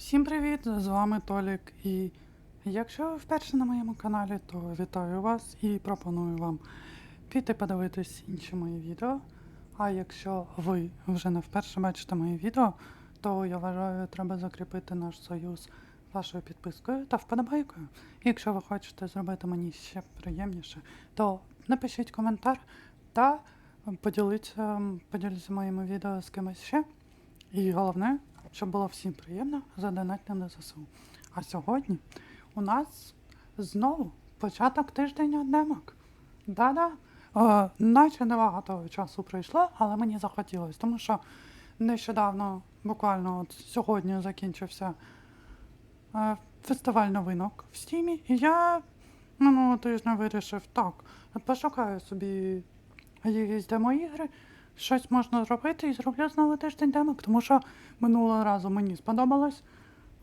Всім привіт! З вами Толік. І якщо ви вперше на моєму каналі, то вітаю вас і пропоную вам піти подивитись інші мої відео. А якщо ви вже не вперше бачите мої відео, то я вважаю, треба закріпити наш союз вашою підпискою та вподобайкою. Якщо ви хочете зробити мені ще приємніше, то напишіть коментар та поділіться, поділіться моїми відео з кимось ще. І головне, щоб було всім приємно, задонатьте на ЗСУ. А сьогодні у нас знову початок тижня демок. Да-да. Е, наче небагато часу пройшло, але мені захотілося, тому що нещодавно, буквально от сьогодні закінчився е, фестиваль новинок в Стімі, і я минулого тижня вирішив так, пошукаю собі якісь демо-ігри, щось можна зробити і зроблю знову тиждень демок, тому що минулого разу мені сподобалось,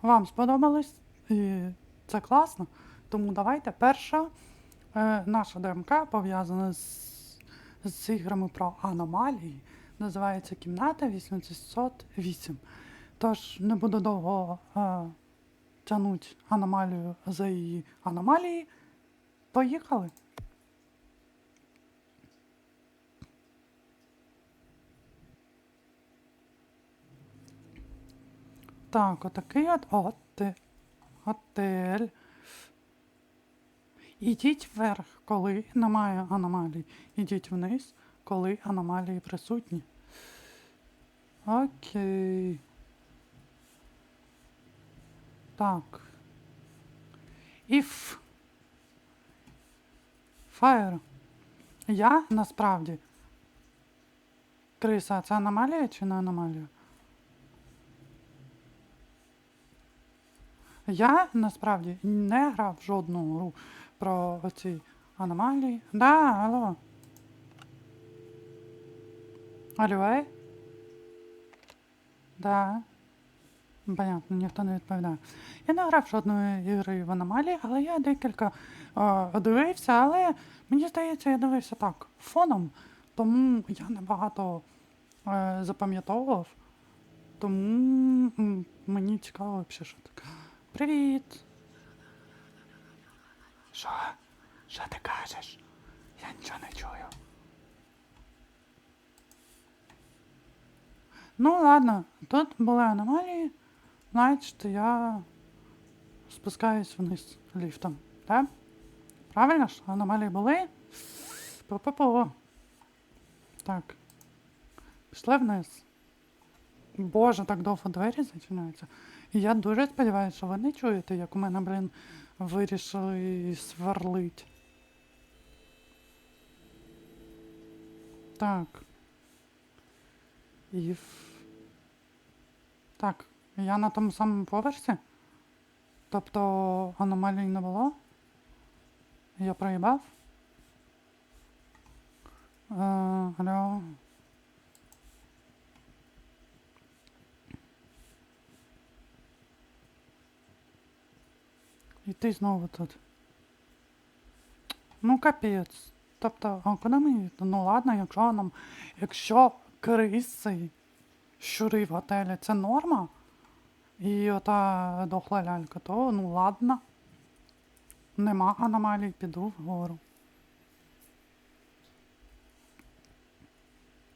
вам сподобалось, і це класно. Тому давайте перша е, наша ДМК пов'язана з, з іграми про аномалії. Називається Кімната 808. Тож не буду довго е, тягнути аномалію за її аномалії. Поїхали! Так, отакий от оте- готель. Ідіть вверх, коли немає аномалій. Ідіть вниз, коли аномалії присутні. Окей. Так. If. Fire. Я насправді. Криса, це аномалія чи не аномалія? Я насправді не грав жодну гру про оці аномалії. Да, алло. Алло. Да. Понятно, ніхто не відповідає. Я не грав жодної ігри в аномалії, але я декілька е, дивився, але мені здається, я дивився так, фоном, тому я небагато е, запам'ятовував. Тому мені цікаво взагалі, що таке. Привіт. Що? Що ти кажеш? Я нічого не чую. Ну ладно, тут були аномалії, значить я спускаюсь вниз ліфтом, так? Правильно ж? Аномалії були? Пу-пу-пу. Так. Пішли вниз. Боже, так довго двері зачиняються. Я дуже сподіваюся, що ви не чуєте, як у мене, блін, вирішили сверлить. Так. В- Так, я на тому самому поверсі. Тобто аномалій не було. Я проїбав. Е, алло. І ти знову тут. Ну, капець. Тобто, а куди мені? Ну ладно, якщо нам. Якщо криси, щури в готелі це норма. І ота дохла лялька, то ну ладно. Нема аномалій, піду вгору.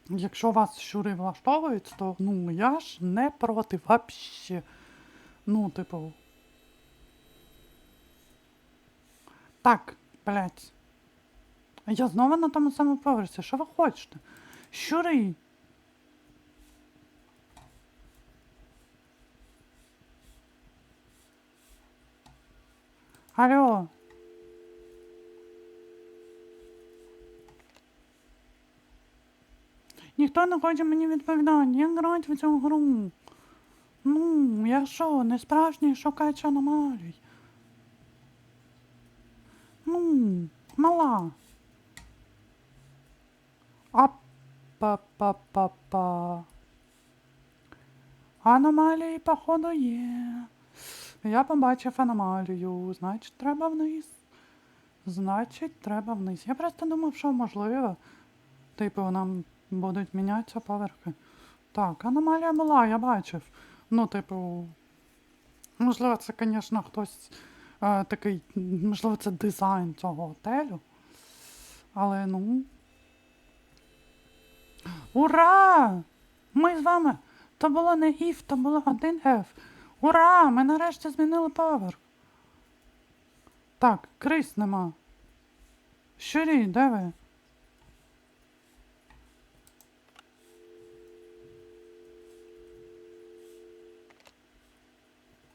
Якщо вас щури влаштовують, то ну я ж не проти вообще. Ну, типу. Так, блядь. Я знову на тому самому поверсі. Що ви хочете? Щури. Алло. Ніхто не хоче мені відповідати, як грати в цю гру. Ну, я що, не справжній шукач аномалій. Мала. А-па-па-па-па. Аномалії, походу, є. Я побачив аномалію, значить, треба вниз. Значить, треба вниз. Я просто думав, що можливо. Типу, нам будуть мінятися поверхи. Так, аномалія була, я бачив. Ну, типу, Можливо, це, звісно, хтось такий, можливо, це дизайн цього готелю. Але ну. Ура! Ми з вами! То було не Іф, то було один F. Ура! Ми нарешті змінили поверх. Так, крис нема. Щурі, де ви?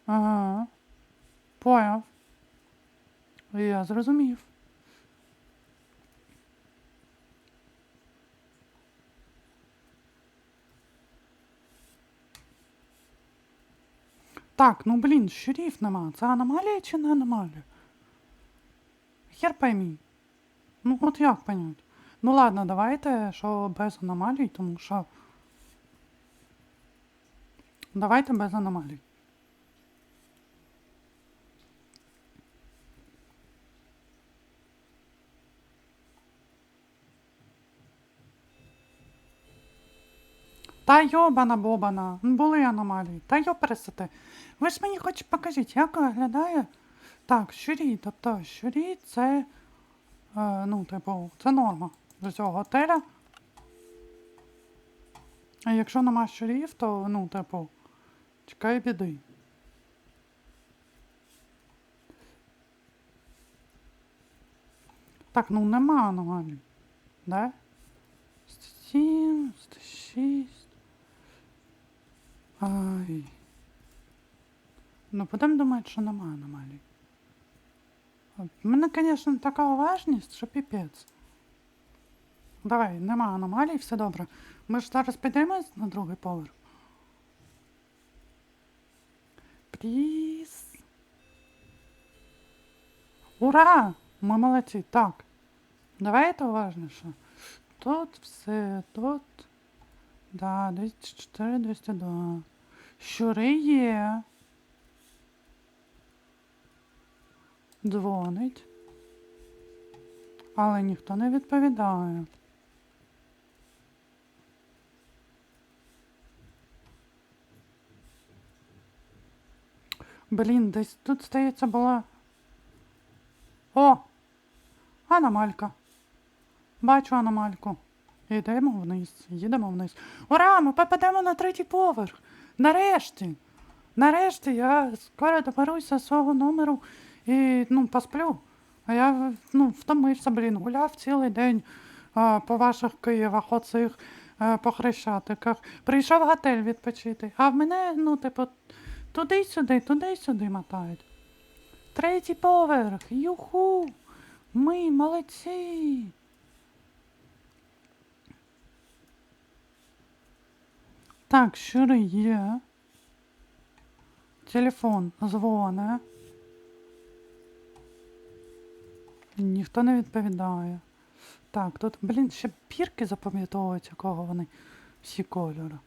Ага. Поняв. Я зрозумів. Так, ну блін, щурів нема. Це аномалія чи не аномалія? Хер поймі. Ну от як понять? Ну ладно, давайте, що без аномалій, тому що. Давайте без аномалій. Та йобана бобана, були аномалії. Та йо пересете. Ви ж мені хоч покажіть, як виглядає. Так, щурі, тобто щурі це. Е, ну, типу, це норма для цього готеля. А якщо нема щурів, то, ну, типу, чекай біди. Так, ну нема аномалій. Да? 107, 106. Ай. Ну, будемо думати, що нема аномалій. В мене, звісно, така уважність, що піпець. Давай, нема аномалій, все добре. Ми ж зараз підіймемось на другий поверх. Пліз. Ура! Ми молодці. Так. Давайте уважніше. Тут все, тут. Да, 204, 202. Щури є. Дзвонить. Але ніхто не відповідає. Блін, десь тут, здається, була. О! Аномалька. Бачу аномальку. Йдемо вниз, їдемо вниз. Ура! Ми попадемо на третій поверх. Нарешті. Нарешті я скоро доберуся свого номеру і ну, посплю. А я ну, втомився, блін, гуляв цілий день а, по ваших Києвах, оцих а, по хрещатиках. Прийшов готель відпочити. А в мене, ну, типу, туди-сюди, туди-сюди мотають. Третій поверх. Юху! Ми молодці. Так, щури є. Телефон дзвоне. Ніхто не відповідає. Так, тут, блін, ще пірки запам'ятовують, якого вони всі кольори.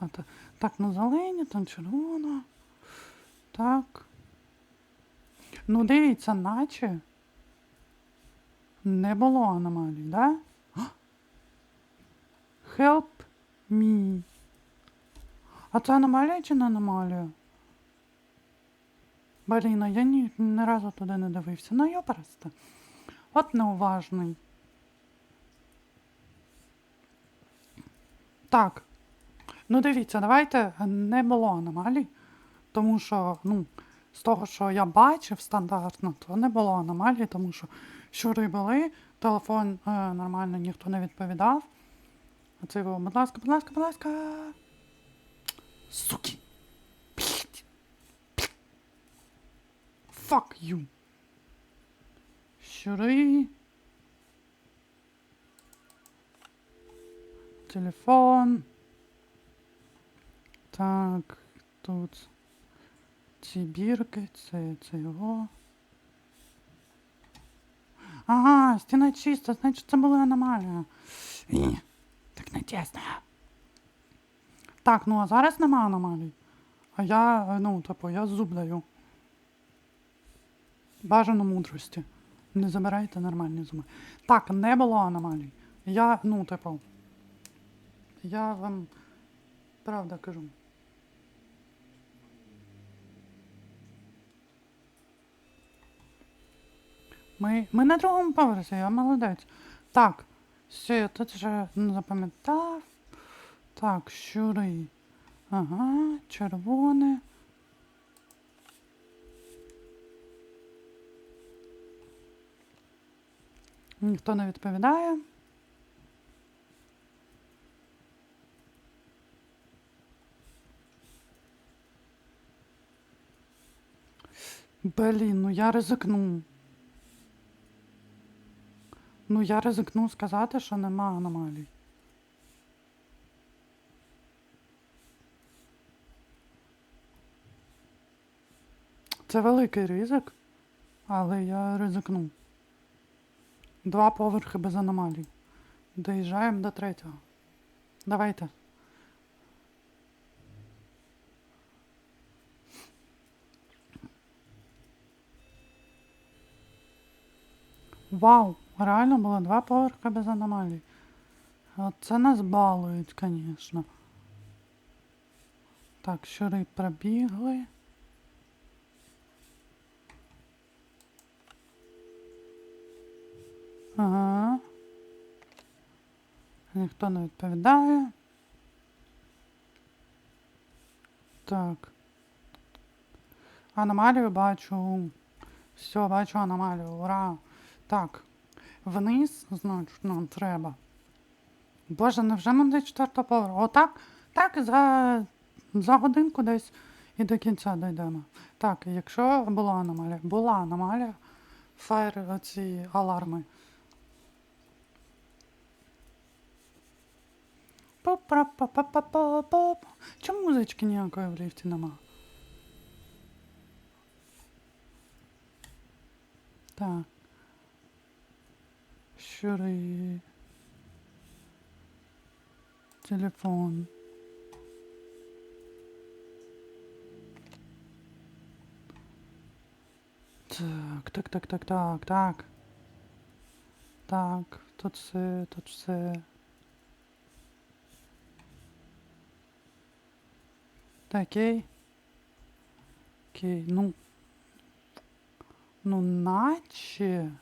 А, та- так, ну зелені, там червона. Так. Ну, дивіться, наче не було аномалій, да? Help me. А це аномалія чи не аномалія? Блін, а я ні, ні разу туди не дивився. Ну я просто. От неуважний. Так. Ну дивіться, давайте не було аномалій. Тому що, ну, з того, що я бачив стандартно, то не було аномалій, тому що щури були, телефон е, нормально ніхто не відповідав. А це його, будь ласка, будь ласка, будь ласка. Суки. Блять. Fuck you. Щури. Телефон. Так, тут ці бірки, це, це його. Ага, стіна чиста, значить це була аномалія. Так не чесно. Так, ну а зараз нема аномалій. А я, ну, типу, я зуб даю. Бажано мудрості. Не забирайте нормальні зуби. Так, не було аномалій. Я, ну, типу. Я вам правда кажу. Ми ми на другому поверсі, я молодець. Так все, я тут вже запам'ятав. Так, щури. Ага, червоне. Ніхто не відповідає. Блін, ну я ризикну. Ну я ризикну сказати, що нема аномалій. Це великий ризик, але я ризикну. Два поверхи без аномалій. Доїжджаємо до третього. Давайте. Вау! Реально було два поверхи без аномалій. Це нас балують, звісно. Так, щури пробігли. Ага. Ніхто не відповідає. Так. Аномалію бачу. Все, бачу аномалію. Ура! Так. Вниз, значить, нам треба. Боже, невже ми до четвертого поверху? Отак? Так, за, за годинку десь і до кінця дійдемо. Так, якщо була аномалія, була аномалія, фаєр, оці аларми. Поп-пап-пап-пап-пап. Чому музички ніякої в ліфті нема? Так. Щури. Телефон. Так, так, так, так, так, так. Так, тут все, тут все. Так, окей. Окей, ну. Ну, наче.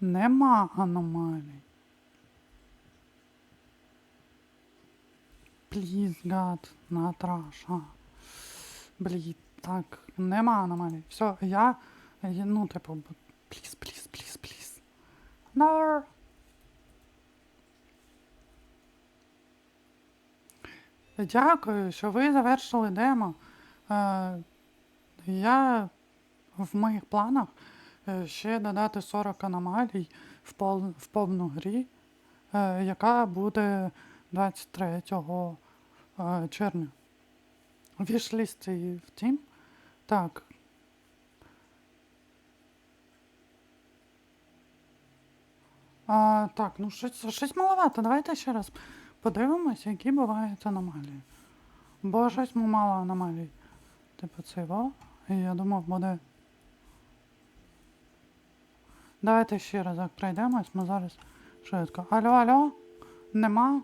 Нема аномалій. Пліз, гад, натраша. Блін, так, нема аномалій. Все, я, ну, типу, пліз, пліз, пліз, пліз. No. Дякую, що ви завершили демо. Е, я в моїх планах ще додати 40 аномалій в, пол, в повну грі, е, яка буде 23 е, червня. Вішліст і в тім. Так. А, так, ну щось, щось маловато. Давайте ще раз подивимось, які бувають аномалії. Бо щось мало аномалій. Типу цей во. І я думав, буде. Давайте ще разок пройдемось, ми зараз швидко. Алло, алло? Нема?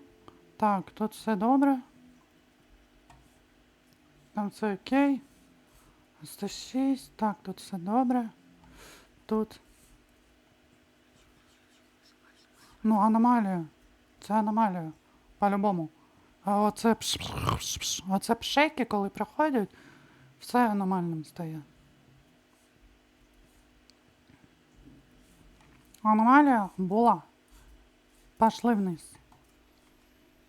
Так, тут все добре. Там все окей. 106. Так, тут все добре. Тут. Ну, аномалія. Це аномалія. По-любому. А оце пш, оце пшеки, коли проходять, все аномальним стає. Аномалія була. Пошли вниз.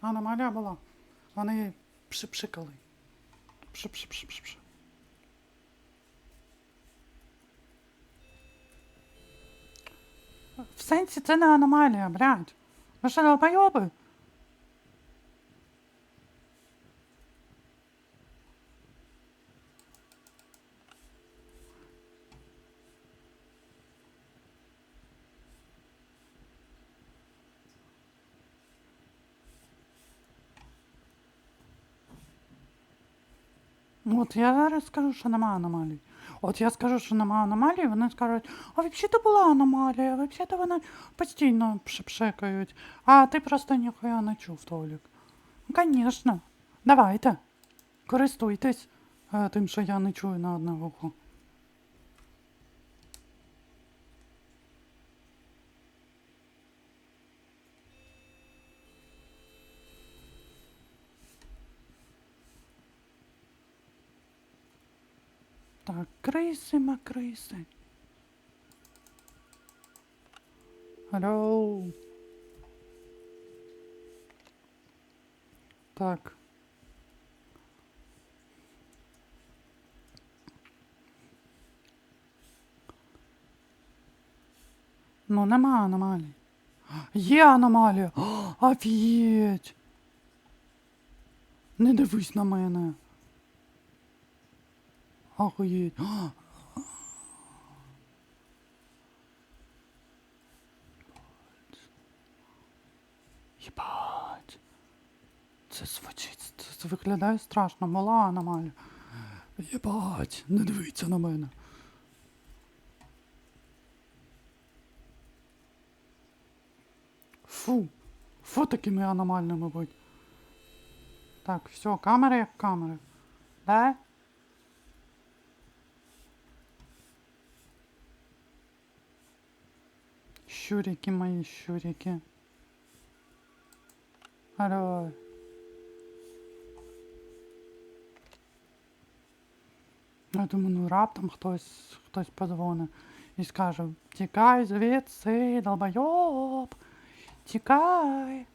Аномалія була. Вони пшипшикали. Пшипшипшипшипш. В сенсі це не аномалія, блядь. Ви що, долбойоби? От я зараз скажу, що нема аномалій. От я скажу, що нема аномалії, вони скажуть, а взагалі-то була аномалія, взагалі-то вони постійно пшепшекають, а ти просто ніхуя не чув, Толік. Ну, Звісно. Давайте. Користуйтесь е, тим, що я не чую на одне вухо. Так, криси, макриси. Алло. Так. Ну, нема аномалій. Є аномалія. Офігеть. Не дивись на мене. Охуєть. О, Єбать. Це звучить, це, виглядає страшно, мала аномалія. Єбать, не дивіться на мене. Фу. Фу такими аномальними будь. Так, все, камери як камери. Да? Щурики мої щурики. Алло. Я думаю, ну раптом хтось, хтось подзвонить і скаже, тікай звідси, долбойоб, тікай.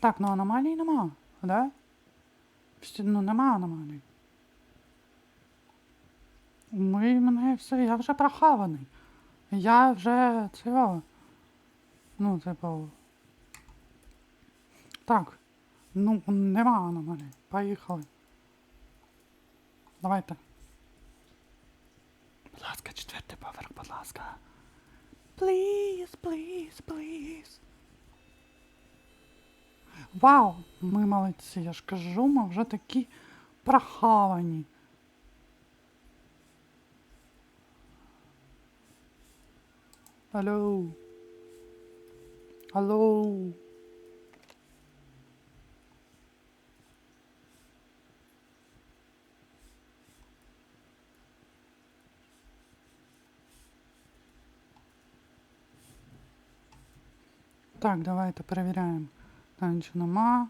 Так, ну аномалій нема, да? Ну нема аномалій. Ми мене все, я вже прохаваний. Я вже цього. Ну, типу. Так. Ну, нема аномалій. Поїхали. Давайте. Будь ласка, четвертий поверх, будь ласка. Please, please, please. Вау, ми молодці, я ж кажу, ми вже такі прохавані. Алло. Алло. Так, давайте перевіряємо. Там нічого нема.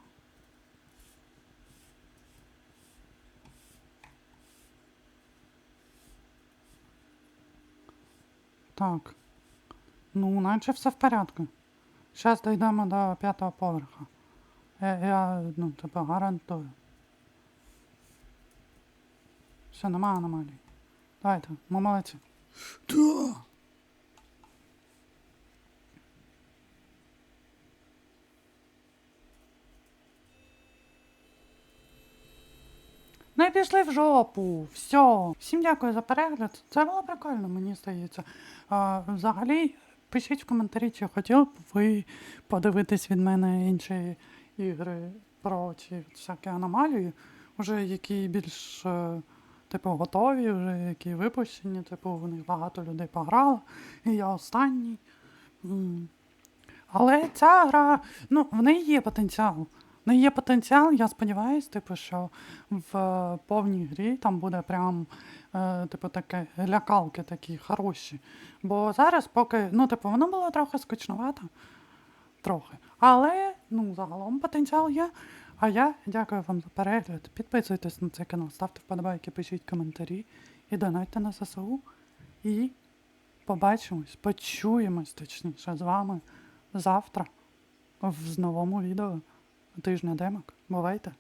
Так. Ну, наче все в порядку. Зараз дійдемо до п'ятого поверха. Я, я ну, типу, гарантую. Все, нема аномалій. Давайте, ми молодці. Да. Ну і пішли в жопу. Все. Всім дякую за перегляд. Це було прикольно, мені здається. А, взагалі, пишіть в коментарі, чи хотіли б ви подивитись від мене інші ігри про ці всякі аномалії, вже які більш е, типу готові, вже які випущені, типу в них багато людей пограло. І я останній. Але ця гра, ну, в неї є потенціал. Неї є потенціал, я сподіваюся, типу, що в е, повній грі там буде прям, е, типу, таке лякалки такі хороші. Бо зараз поки, ну, типу, воно було трохи скучновато. Трохи. Але, ну, загалом потенціал є. А я дякую вам за перегляд. Підписуйтесь на цей канал, ставте вподобайки, пишіть коментарі і донайте на ЗСУ. І побачимось, почуємось точніше з вами завтра в новому відео тижня демок. Бувайте!